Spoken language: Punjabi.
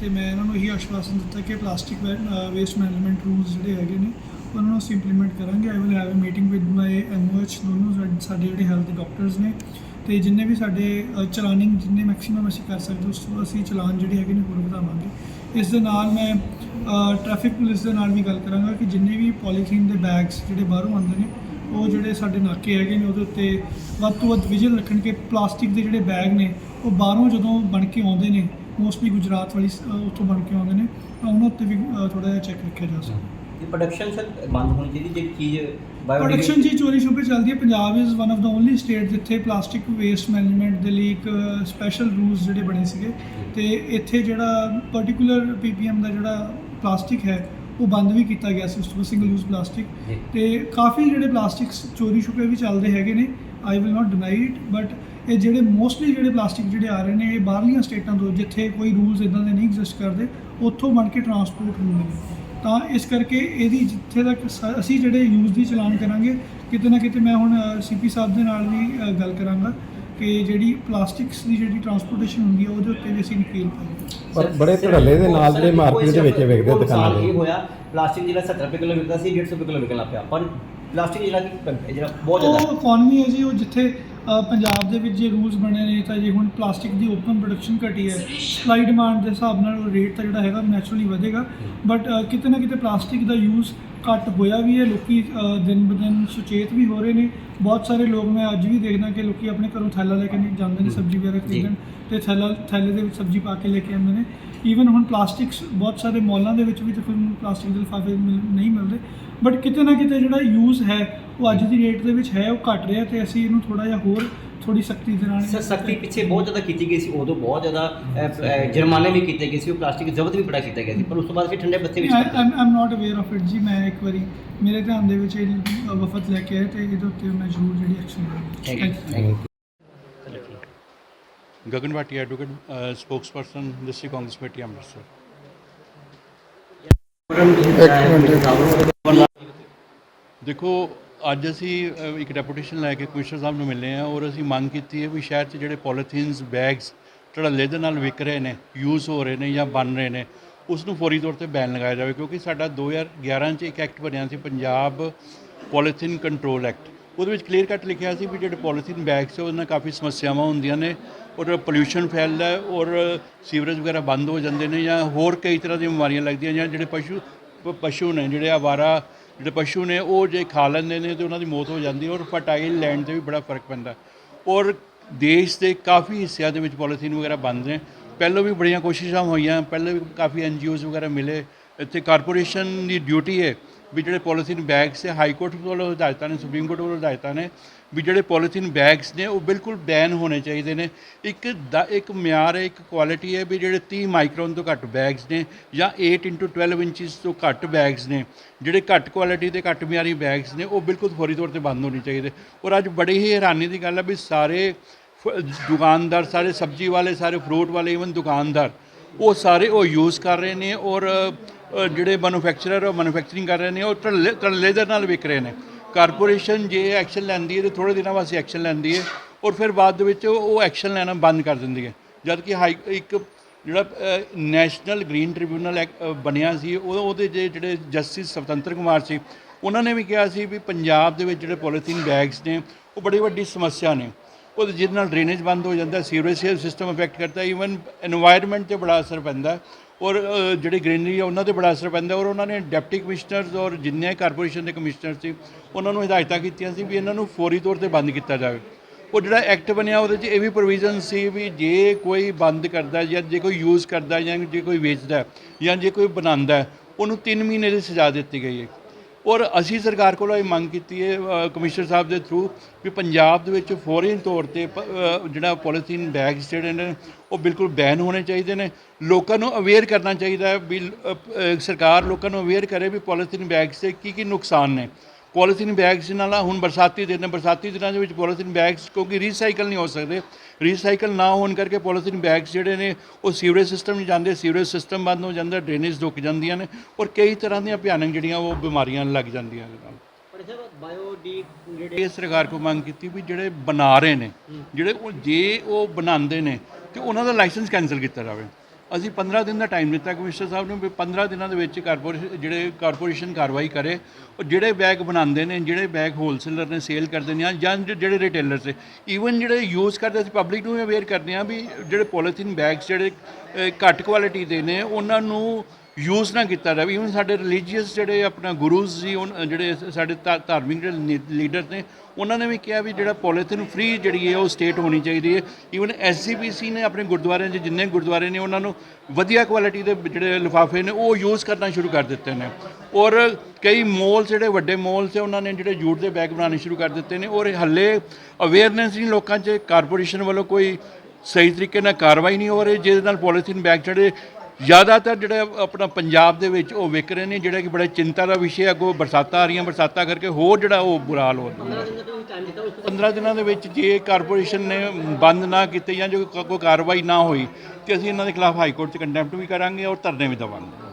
ਤੇ ਮੈਂ ਇਹਨਾਂ ਨੂੰ ਇਹੀ ਆਸ਼ਵਾਸਨ ਦਿੱਤਾ ਕਿ ਪਲਾਸਟਿਕ ਵੇਸਟ ਮੈਨੇਜਮੈਂਟ ਰੂਲਸ ਜਿਹੜੇ ਹੈਗੇ ਨੇ, ਉਹਨਾਂ ਨੂੰ ਅਸੀਂ ਇੰਪਲੀਮੈਂਟ ਕਰਾਂਗੇ। I will have a meeting with my MOH ਦੋਨੋਂ ਸਾਡੇ- ਜਿਹੜੇ ਹੈਲਥ ਡਾਕਟਰਸ ਨੇ। ਤੇ ਜਿੰਨੇ ਵੀ ਸਾਡੇ ਚਲਾਨਿੰਗ ਜਿੰਨੇ ਮੈਕਸਿਮਮ ਅਸੀਂ ਕਰ ਸਕਦੇ, ਉਸ ਤੋਂ ਅਸੀਂ ਚਲਾਨ ਜਿਹੜੇ ਹੈਗੇ ਨੇ, ਹੋਰ ਵਧਾਵਾਂਗੇ। ਇਸ ਦੇ ਨਾਲ ਮੈਂ ਟ੍ਰੈਫਿਕ ਪੁਲਿਸ ਦੇ ਨਾਲ ਵੀ ਗੱਲ ਕਰਾਂਗਾ ਕਿ ਜਿੰਨੇ ਵੀ ਪੋਲੀਥੀਨ ਦੇ ਬੈਗਸ ਜਿਹੜੇ ਬਾਹਰੋਂ ਆਉਂਦੇ ਨੇ, ਉਹ ਜਿਹੜੇ ਸਾਡੇ ਨਾਕੇ ਹੈਗੇ ਨੇ, ਉਹਦੇ ਉੱਤੇ ਵੱਧ ਤੋਂ ਵੱਧ ਵਿਜਨ ਰੱਖਣ ਕਿ ਪਲਾਸਟਿਕ ਦੇ ਜਿਹੜੇ ਬੈਗ ਨੇ, ਉਹ ਬਾਹਰੋਂ ਜਦੋਂ ਬਣ ਕੇ ਆਉਂਦੇ ਨੇ ਮੋਸਟਲੀ ਗੁਜਰਾਤ ਵਾਲੀ ਉੱਥੋਂ ਬਣ ਕੇ ਆਉਂਦੇ ਨੇ ਤਾਂ ਉਹਨਾਂ ਉੱਤੇ ਵੀ ਥੋੜਾ ਜਿਹਾ ਚੈੱਕ ਰੱਖਿਆ ਜਾ ਸਕਦਾ ਇਹ ਪ੍ਰੋਡਕਸ਼ਨ ਸਰ ਬੰਦ ਹੋਣੀ ਚਾਹੀਦੀ ਜਿਹੜੀ ਚੀਜ਼ ਪ੍ਰੋਡਕਸ਼ਨ ਜੀ ਚੋਰੀ ਛੁਪੇ ਚੱਲਦੀ ਹੈ। Punjab is one of the only state ਜਿੱਥੇ ਪਲਾਸਟਿਕ ਵੇਸਟ ਮੈਨੇਜਮੈਂਟ ਦੇ ਲਈ ਇੱਕ ਸਪੈਸ਼ਲ ਰੂਲਸ ਜਿਹੜੇ ਬਣੇ ਸੀਗੇ। ਤੇ ਇੱਥੇ ਜਿਹੜਾ ਪਾਰਟਿਕੂਲਰ ਪੀਪੀਐਮ ਦਾ ਜਿਹੜਾ ਪਲਾਸਟਿਕ ਹੈ ਉਹ ਬੰਦ ਵੀ ਕੀਤਾ ਗਿਆ ਸੀ। ਉਸ ਤੋਂ ਸਿੰਗਲ ਯੂਜ਼ ਪਲਾਸਟਿਕ ਜੀ। ਤੇ ਕਾਫੀ ਜਿਹੜੇ ਪਲਾਸਟਿਕਸ ਚੋਰੀ ਛੁਪੇ ਵੀ ਚੱਲਦੇ ਹੈਗੇ ਨੇ I will not deny it but ਇਹ ਜਿਹੜੇ ਮੋਸਟਲੀ ਜਿਹੜੇ ਪਲਾਸਟਿਕ ਜਿਹੜੇ ਆ ਰਹੇ ਨੇ ਇਹ ਬਾਹਰਲੀਆਂ ਸਟੇਟਾਂ ਤੋਂ ਜਿੱਥੇ ਕੋਈ ਰੂਲਸ ਇਦਾਂ ਦੇ ਨਹੀਂ ਐਗਜ਼ਿਸਟ ਕਰਦੇ ਉੱਥੋਂ ਬਣ ਕੇ ਟਰਾਂਸਪੋਰਟ ਹੁੰਦੇ ਨੇ। ਤਾਂ ਇਸ ਕਰਕੇ ਇਹਦੀ ਜਿੱਥੇ ਤੱਕ ਅਸੀਂ ਜਿਹੜੇ ਯੂਜ਼ ਦੀ ਚਲਾਨ ਕਰਾਂਗੇ ਕਿਤੇ ਨਾ ਕਿਤੇ ਮੈਂ ਹੁਣ ਸੀਪੀ ਸਾਹਿਬ ਦੇ ਨਾਲ ਵੀ ਗੱਲ ਕਰਾਂਗਾ ਕਿ ਜਿਹੜੀ ਪਲਾਸਟਿਕਸ ਦੀ ਜਿਹੜੀ ਟਰਾਂਸਪੋਰਟੇਸ਼ਨ ਹੁੰਦੀ ਹੈ ਉਹਦੇ ਉੱਤੇ ਵੀ ਅਸੀਂ ਨਕੇਲ ਪਾਈਏ ਪਰ ਬੜੇ ਧੜੱਲੇ ਦੇ ਨਾਲ ਜਿਹੜੇ ਮਾਰਕੀਟ ਦੇ ਵਿੱਚ ਵਿਕਦੇ ਦੁਕਾਨਾਂ ਦੇ। ਦੇ ਇਹ ਹੋਇਆ ਪਲਾਸਟਿਕ ਜਿਹੜਾ 70 ਰੁਪਏ ਕਿਲੋ ਵਿਕਦਾ ਸੀ 150 ਰੁਪਏ ਕਿਲੋ ਵਿਕਣ ਲੱਗ ਪਿਆ। ਪਰ ਪਲਾਸਟਿਕ ਜਿਹੜਾ ਕਿ ਜਿਹੜਾ ਬਹੁਤ ਜ਼ਿਆਦਾ। ਉਹ ਇਕਨੋਮੀ ਹੈ ਜੀ ਉਹ ਜਿੱਥੇ ਅ, ਪੰਜਾਬ ਦੇ ਵਿੱਚ ਜੇ ਰੂਲਸ ਬਣੇ ਨੇ ਤਾਂ ਜੇ ਹੁਣ ਪਲਾਸਟਿਕ ਦੀ ਓਪਨ ਪ੍ਰੋਡਕਸ਼ਨ ਘਟੀ ਹੈ ਸਪਲਾਈ ਡਿਮਾਂਡ ਦੇ ਹਿਸਾਬ ਨਾਲ ਉਹ ਰੇਟ ਤਾਂ ਜਿਹੜਾ ਹੈਗਾ ਨੈਚੁਰਲੀ ਵਧੇਗਾ। ਬਟ ਕਿਤੇ ਨਾ ਕਿਤੇ ਪਲਾਸਟਿਕ ਦਾ ਯੂਜ਼ ਘੱਟ ਹੋਇਆ ਵੀ ਹੈ ਲੋਕੀ ਅ, ਦਿਨ ਬ ਦਿਨ ਸੁਚੇਤ ਵੀ ਹੋ ਰਹੇ ਨੇ। ਬਹੁਤ ਸਾਰੇ ਲੋਕ ਮੈਂ ਅੱਜ ਵੀ ਦੇਖਦਾ ਕਿ ਲੋਕੀ ਆਪਣੇ ਘਰੋਂ ਥੈਲਾ ਲੈ ਕੇ ਨਹੀਂ ਜਾਂਦੇ ਨੇ ਸਬਜ਼ੀ ਵਗੈਰਾ ਖਰੀਦਣ ਤੇ ਥੈਲਾ ਥੈਲੇ ਦੇ ਵਿੱਚ ਸਬਜ਼ੀ ਪਾ ਕੇ ਲੈ ਕੇ ਆਉਂਦੇ ਨੇ। ਈਵਨ ਹੁਣ ਪਲਾਸਟਿਕਸ ਬਹੁਤ ਸਾਰੇ ਮਾਲਾਂ ਦੇ ਵਿੱਚ ਵੀ ਤੁਹਾਨੂੰ ਪਲਾਸਟਿਕ ਦੇ ਲਿਫਾਫੇ ਨਹੀਂ ਮਿਲਦੇ ਬਟ ਕਿਤੇ ਨਾ ਕਿਤੇ ਜਿਹੜਾ ਯੂਜ਼ ਹੈ ਉਹ ਅੱਜ ਦੀ ਰੇਟ ਦੇ ਵਿੱਚ ਹੈ ਉਹ ਘਟ ਰਿਹਾ ਤੇ ਅਸੀਂ ਇਹਨੂੰ ਥੋੜਾ ਜਿਹਾ ਹੋਰ ਥੋੜੀ ਸਖਤੀ ਦੇ ਨਾਲ ਸਰ ਸਖਤੀ ਪਿੱਛੇ ਬਹੁਤ ਜ਼ਿਆਦਾ ਕੀਤੀ ਗਈ ਸੀ ਉਦੋਂ ਬਹੁਤ ਜ਼ਿਆਦਾ ਜੁਰਮਾਨੇ ਵੀ ਕੀਤੇ ਗਏ ਸੀ ਉਹ ਪਲਾਸਟਿਕ ਜ਼ਬਤ ਵੀ ਬੜਾ ਕੀਤਾ ਗਿਆ ਸੀ ਪਰ ਉਸ ਤੋਂ ਬਾਅਦ ਫਿਰ ਠੰਡੇ ਬੱਤੇ ਵਿੱਚ I am not aware of it ji ਮੈਂ ਇੱਕ ਵਾਰੀ ਮੇਰੇ ਧਿਆਨ ਦੇ ਵਿੱਚ ਇਹ ਵਫਤ ਲੈ ਕੇ ਆਏ ਤੇ ਇਹਦੇ ਉੱਤੇ ਮੈਂ ਜ਼ਰੂਰ ਜਿਹੜੀ ਐਕਸ਼ਨ. ਲਵਾਂਗਾ Thank you. Gagan Bhati advocate spokesperson district Congress committee Amritsar. ਦੇਖੋ ਅੱਜ ਅਸੀਂ ਅ, ਇੱਕ ਡੈਪੂਟੇਸ਼ਨ ਲੈ ਕੇ ਕਮਿਸ਼ਨਰ ਸਾਹਿਬ ਨੂੰ ਮਿਲੇ ਆ ਔਰ ਅਸੀਂ ਮੰਗ ਕੀਤੀ ਹੈ ਵੀ ਸ਼ਹਿਰ 'ਚ ਜਿਹੜੇ ਪੋਲੀਥੀਨਸ ਬੈਗਸ ਧੜੱਲੇ ਦੇ ਨਾਲ ਵਿਕ ਰਹੇ ਨੇ ਯੂਜ਼ ਹੋ ਰਹੇ ਨੇ ਜਾਂ ਬਣ ਰਹੇ ਨੇ ਉਸ ਨੂੰ ਫੌਰੀ ਤੌਰ ਤੇ ਬੈਨ ਲਗਾਇਆ ਜਾਵੇ ਕਿਉਂਕਿ ਸਾਡਾ 2011 'ਚ ਇੱਕ ਐਕਟ ਬਣਿਆ ਸੀ ਪੰਜਾਬ ਪੋਲੀਥੀਨ ਕੰਟਰੋਲ ਐਕਟ ਉਹਦੇ ਵਿੱਚ ਕਲੀਅਰ ਕੱਟ ਲਿਖਿਆ ਸੀ ਵੀ ਜਿਹੜੇ ਪੋਲੀਥੀਨ ਬੈਗਸ ਉਹਦੇ ਨਾਲ ਕਾਫੀ ਸਮੱਸਿਆਵਾਂ ਹੁੰਦੀਆਂ ਨੇ, ਔਰ ਪੋਲਿਊਸ਼ਨ ਫੈਲਦਾ ਹੈ, ਔਰ ਸੀਵਰੇਜ ਵਗੈਰਾ ਬੰਦ ਹੋ ਜਾਂਦੇ ਨੇ, ਜਾਂ ਹੋਰ ਕਈ ਤਰ੍ਹਾਂ ਦੀਆਂ ਬਿਮਾਰੀਆਂ ਲੱਗਦੀਆਂ, ਜਾਂ ਜਿਹੜੇ ਪਸ਼ੂ, ਪ- ਪਸ਼ੂ ਨੇ, ਜਿਹੜੇ ਆਵਾਰਾ, ਜਿਹੜੇ ਪਸ਼ੂ ਨੇ, ਉਹ ਜੇ ਖਾ ਲੈਂਦੇ ਨੇ ਤੇ ਉਹਨਾਂ ਦੀ ਮੌਤ ਹੋ ਜਾਂਦੀ ਔਰ ਫਰਟਾਈਲ ਲੈਂਡ ਤੇ ਵੀ ਬੜਾ ਫ਼ਰਕ ਪੈਂਦਾ ਔਰ ਦੇਸ਼ ਦੇ ਕਾਫੀ ਹਿੱਸਿਆਂ ਦੇ ਵਿੱਚ ਪੋਲੀਥੀਨ ਵਗੈਰਾ ਬੰਦ ਨੇ। ਪਹਿਲਾਂ ਵੀ ਬੜੀਆਂ ਕੋਸ਼ਿਸ਼ਾਂ ਹੋਈਆਂ, ਪਹਿਲਾਂ ਵੀ ਕਾਫੀ ਐਨਜੀਓਜ਼ ਵਗੈਰਾ ਮਿਲੇ, ਇੱਥੇ ਕਾਰਪੋਰੇਸ਼ਨ ਦੀ ਡਿਊਟੀ ਹੈ ਵੀ ਜਿਹੜੇ ਪੋਲੀਥੀਨ ਬੈਗਸ ਹੈ ਹਾਈ ਕੋਰਟ ਵੱਲੋਂ ਹਦਾਇਤਾਂ ਨੇ, ਸੁਪਰੀਮ ਕੋਰਟ ਵੱਲੋਂ ਹਦਾਇਤਾਂ ਨੇ, ਵੀ ਜਿਹੜੇ ਪੋਲੀਥੀਨ ਬੈਗਸ ਨੇ, ਉਹ ਬਿਲਕੁਲ ਬੈਨ ਹੋਣੇ ਚਾਹੀਦੇ ਨੇ। ਇੱਕ ਦਾ, ਇੱਕ ਮਿਆਰ ਹੈ, ਇੱਕ ਕੁਆਲਿਟੀ ਹੈ ਵੀ ਜਿਹੜੇ 30 ਮਾਈਕਰੋਨ ਤੋਂ ਘੱਟ ਬੈਗਸ ਨੇ ਜਾਂ 8 12 ਇੰਚਸ ਤੋਂ ਘੱਟ ਬੈਗਸ ਨੇ, ਜਿਹੜੇ ਘੱਟ ਕੁਆਲਿਟੀ ਦੇ ਘੱਟ ਮਿਆਰੀ ਬੈਗਸ ਨੇ, ਉਹ ਬਿਲਕੁਲ ਫੌਰੀ ਤੌਰ ਤੇ ਬੰਦ ਹੋਣੇ ਚਾਹੀਦੇ। ਔਰ ਅੱਜ ਬੜੀ ਹੀ ਹੈਰਾਨੀ ਦੀ ਗੱਲ ਹੈ ਵੀ ਸਾਰੇ ਫ- ਦੁਕਾਨਦਾਰ, ਸਾਰੇ ਸਬਜ਼ੀ ਵਾਲੇ, ਸਾਰੇ ਫਰੂਟ ਵਾਲੇ ਇਵਨ ਦੁਕਾਨਦਾਰ ਉਹ ਸਾਰੇ ਉਹ ਯੂਜ਼ ਕਰ ਰਹੇ ਨੇ ਔਰ ਜਿਹੜੇ ਮੈਨੂਫੈਕਚਰਰ ਉਹ ਮੈਨੂਫੈਕਚਰਿੰਗ ਕਰ ਰਹੇ ਨੇ, ਉਹ ਧੜੱਲੇ ਧੜੱਲੇ ਦੇ ਨਾਲ ਵਿਕ ਰਹੇ ਨੇ। ਕਾਰਪੋਰੇਸ਼ਨ ਜੇ ਐਕਸ਼ਨ ਲੈਂਦੀ ਹੈ ਤੇ ਥੋੜੇ ਦਿਨਾਂ ਬਾਅਦ ਐਕਸ਼ਨ ਲੈਂਦੀ ਹੈ ਔਰ ਫਿਰ ਬਾਅਦ ਦੇ ਵਿੱਚ ਉਹ ਐਕਸ਼ਨ ਲੈਣਾ ਬੰਦ ਕਰ ਦਿੰਦੀ ਹੈ। ਜਦ ਕਿ ਹਾਈ, ਇੱਕ ਜਿਹੜਾ ਨੈਸ਼ਨਲ ਗ੍ਰੀਨ ਟ੍ਰਿਬਿਊਨਲ ਬਣਿਆ ਸੀ, ਉਹ, ਉਹਦੇ ਜੇ ਜਿਹੜੇ ਜਸਟਿਸ ਸੁਤੰਤਰ ਕੁਮਾਰ ਸੀ, ਉਹਨਾਂ ਨੇ ਵੀ ਕਿਹਾ ਸੀ ਵੀ ਪੰਜਾਬ ਦੇ ਵਿੱਚ ਜਿਹੜੇ ਪੋਲੀਥੀਨ ਬੈਗਸ ਨੇ, ਉਹ ਬੜੀ ਵੱਡੀ ਸਮੱਸਿਆ ਨੇ। ਉਹ ਜਿਹਦੇ ਨਾਲ ਡਰੇਨੇਜ ਬੰਦ ਹੋ ਜਾਂਦਾ ਸੀਵਰੇਜ ਸੇਵ ਸਿਸਟਮ ਇਫੈਕਟ ਕਰਦਾ ਈਵਨ এনवायरमेंट ਤੇ ਬੜਾ ਅਸਰ ਪੈਂਦਾ। ਔਰ ਜਿਹੜੀ ਗ੍ਰੀਨਰੀ ਆ, ਉਹਨਾਂ ਤੇ ਬੜਾ ਅਸਰ ਪੈਂਦਾ। ਔਰ ਉਹਨਾਂ ਨੇ ਡੈਪਟੀ ਕਮਿਸ਼ਨਰਸ ਔਰ ਜਿੰਨੇ ਕਾਰਪੋਰੇਸ਼ਨ ਦੇ ਕਮਿਸ਼ਨਰ ਸੀ, ਉਹਨਾਂ ਨੂੰ ਹਦਾਇਤਾਂ ਕੀਤੀਆਂ ਸੀ ਵੀ ਇਹਨਾਂ ਨੂੰ ਫੌਰੀ ਤੌਰ ਤੇ ਬੰਦ ਕੀਤਾ ਜਾਵੇ। ਉਹ ਜਿਹੜਾ ਐਕਟ ਬਣਿਆ, ਉਹਦੇ 'ਚ ਇਹ ਵੀ ਪ੍ਰੋਵੀਜ਼ਨ ਸੀ ਵੀ ਜੇ ਕੋਈ ਬੰਦ ਕਰਦਾ ਜਾਂ ਜੇ ਕੋਈ ਯੂਜ਼ ਕਰਦਾ ਜਾਂ ਜੇ ਕੋਈ ਵੇਚਦਾ ਜਾਂ ਜੇ ਕੋਈ ਬਣਾਉਂਦਾ, ਉਹਨੂੰ 3 ਮਹੀਨੇ ਦੀ ਸਜ਼ਾ ਦਿੱਤੀ ਗਈ ਹੈ। ਔਰ ਅਸੀਂ ਸਰਕਾਰ ਕੋਲੋਂ ਇਹ ਮੰਗ ਕੀਤੀ ਹੈ ਕਮਿਸ਼ਨਰ ਸਾਹਿਬ ਦੇ ਥਰੂ ਵੀ ਪੰਜਾਬ ਦੇ ਵਿੱਚ ਫੋਰਨ ਤੌਰ ਤੇ, ਪ- ਜਿਹੜਾ ਪੋਲੀਥੀਨ ਬੈਗਸ ਜਿਹੜੇ ਨੇ, ਉਹ ਬਿਲਕੁਲ ਬੈਨ ਹੋਣੇ ਚਾਹੀਦੇ ਨੇ। ਲੋਕਾਂ ਨੂੰ ਅਵੇਅਰ ਕਰਨਾ ਚਾਹੀਦਾ ਹੈ ਵੀ ਸਰਕਾਰ ਲੋਕਾਂ ਨੂੰ ਅਵੇਅਰ ਕਰੇ ਵੀ ਪੋਲੀਥੀਨ ਬੈਗਸ ਦੇ ਕੀ ਕੀ ਨੁਕਸਾਨ ਨੇ। ਪੋਲੀਥੀਨ ਬੈਗਸ ਨਾਲ ਹੁਣ ਬਰਸਾਤੀ ਦਿਨ ਨੇ ਬਰਸਾਤੀ ਦਿਨਾਂ ਦੇ ਵਿੱਚ ਪੋਲੀਥੀਨ ਬੈਗਸ ਕਿਉਂਕਿ ਰੀਸਾਈਕਲ ਨਹੀਂ ਹੋ ਸਕਦੇ। ਰੀਸਾਈਕਲ ਨਾ ਹੋਣ ਕਰਕੇ ਪੋਲੀਥੀਨ ਬੈਗਸ ਜਿਹੜੇ ਨੇ ਉਹ ਸੀਵਰੇਜ ਸਿਸਟਮ ਨਹੀਂ ਜਾਂਦੇ ਸੀਵਰੇਜ ਸਿਸਟਮ ਬੰਦ ਹੋ ਜਾਂਦਾ ਡਰੇਨੇਜ ਰੁਕ ਜਾਂਦੀਆਂ ਨੇ ਔਰ ਕਈ ਤਰ੍ਹਾਂ ਦੀਆਂ ਭਿਆਨਕ ਜਿਹੜੀਆਂ ਉਹ ਬਿਮਾਰੀਆਂ ਲੱਗ ਜਾਂਦੀਆਂ ਨੇ। ਨਾਲ ਇਹ ਸਰਕਾਰ ਕੋ ਮੰਗ ਕੀਤੀ ਵੀ ਜਿਹੜੇ ਬਣਾ ਰਹੇ ਨੇ ਜਿਹੜੇ ਉਹ ਜੇ ਉਹ ਬਣਾਉਂਦੇ ਨੇ ਤੇ ਉਹਨਾਂ ਦਾ ਲਾਇਸੈਂਸ ਕੈਨਸਲ ਕੀਤਾ ਜਾਵੇ। ਅਸੀਂ 15 ਦਿਨ ਦਾ ਟਾਈਮ ਦਿੱਤਾ ਕਮਿਸ਼ਨਰ ਸਾਹਿਬ ਨੂੰ ਵੀ 15 ਦਿਨਾਂ ਦੇ ਵਿੱਚ ਕਾਰਪੋਰੇਸ਼ਨ ਜਿਹੜੇ ਕਾਰਪੋਰੇਸ਼ਨ ਕਾਰਵਾਈ ਕਰੇ। ਉਹ ਜਿਹੜੇ ਬੈਗ ਬਣਾਉਂਦੇ ਨੇ, ਜਿਹੜੇ ਬੈਗ ਹੋਲਸੇਲਰ ਨੇ ਸੇਲ ਕਰਦੇ ਨੇ ਜਾਂ ਜਿਹੜੇ ਰਿਟੇਲਰਸ ਨੇ ਈਵਨ ਜਿਹੜੇ ਯੂਜ਼ ਕਰਦੇ, ਅਸੀਂ ਪਬਲਿਕ ਨੂੰ ਅਵੇਅਰ ਕਰਦੇ ਹਾਂ ਵੀ ਜਿਹੜੇ ਪੋਲੀਥੀਨ ਬੈਗਸ ਜਿਹੜੇ ਘੱਟ ਕੁਆਲਿਟੀ ਦੇ ਨੇ, ਉਹਨਾਂ ਨੂੰ ਯੂਜ਼ ਨਾ ਕੀਤਾ ਜਾਵੇ। ਇਵਨ ਸਾਡੇ ਰਿਲੀਜੀਅਸ ਜਿਹੜੇ ਆਪਣਾ ਗੁਰੂਜ਼ ਸੀ ਉਨ- ਜਿਹੜੇ ਸਾਡੇ ਧਾ- ਧਾਰਮਿਕ ਜਿਹੜੇ ਲੀਡਰ ਨੇ, ਉਹਨਾਂ ਨੇ ਵੀ ਕਿਹਾ ਵੀ ਜਿਹੜਾ ਪੋਲੀਥੀਨ ਫ੍ਰੀ ਜਿਹੜੀ ਹੈ ਉਹ ਸਟੇਟ ਹੋਣੀ ਚਾਹੀਦੀ ਹੈ। ਇਵਨ ਐਸਜੀਪੀਸੀ ਨੇ ਆਪਣੇ ਗੁਰਦੁਆਰਿਆਂ 'ਚ ਜਿੰਨੇ ਗੁਰਦੁਆਰੇ ਨੇ, ਉਹਨਾਂ ਨੂੰ ਵਧੀਆ ਕੁਆਲਿਟੀ ਦੇ ਜਿਹੜੇ ਲਿਫਾਫੇ ਨੇ, ਉਹ ਯੂਜ਼ ਕਰਨਾ ਸ਼ੁਰੂ ਕਰ ਦਿੱਤੇ ਨੇ। ਔਰ ਕਈ ਮੋਲ ਜਿਹੜੇ ਵੱਡੇ ਮੋਲ ਤੇ ਉਹਨਾਂ ਨੇ ਜਿਹੜੇ ਜੂਟ ਦੇ ਬੈਗ ਬਣਾਉਣੇ ਸ਼ੁਰੂ ਕਰ ਦਿੱਤੇ ਨੇ। ਔਰ ਹੱਲੇ ਅਵੇਅਰਨੈਸ ਨਹੀਂ ਲੋਕਾਂ 'ਚ ਕਾਰਪੋਰੇਸ਼ਨ ਵੱਲੋਂ ਕੋਈ ਸਹੀ ਤਰੀਕੇ ਨਾਲ ਕਾਰਵਾਈ ਨਹੀਂ ਹੋ ਰਹੀ, ਜਿਹਦੇ ਨਾਲ ਪੋਲੀਥੀਨ ਬੈਗ ਜਿਹੜੇ ਜ਼ਿਆਦਾਤਰ ਜਿਹੜੇ ਆਪਣਾ ਪੰਜਾਬ ਦੇ ਵਿੱਚ ਉਹ ਵਿਕ ਰਹੇ ਨੇ ਜਿਹੜਾ ਕਿ ਬੜਾ ਚਿੰਤਾ ਦਾ ਵਿਸ਼ੇ ਹੈ ਅੱਗੋਂ ਬਰਸਾਤਾਂ ਆ ਰਹੀਆਂ ਬਰਸਾਤਾਂ ਕਰਕੇ ਹੋਰ ਜਿਹੜਾ ਉਹ ਬੁਰਾ ਹਾਲ ਹੋ ਰਿਹਾ 15 ਦਿਨਾਂ ਦੇ ਵਿੱਚ ਜੇ ਕਾਰਪੋਰੇਸ਼ਨ ਨੇ ਬੰਦ ਨਾ ਕੀਤੇ ਜਾਂ ਜੋ ਕੋਈ ਕਾਰਵਾਈ ਨਾ ਹੋਈ ਤੇ ਅਸੀਂ ਇਹਨਾਂ ਦੇ ਖਿਲਾਫ ਹਾਈ ਕੋਰਟ 'ਚ ਕੰਟੈਂਪਟ ਵੀ ਕਰਾਂਗੇ ਔਰ ਧਰਨੇ ਵੀ ਦੇਵਾਂਗੇ।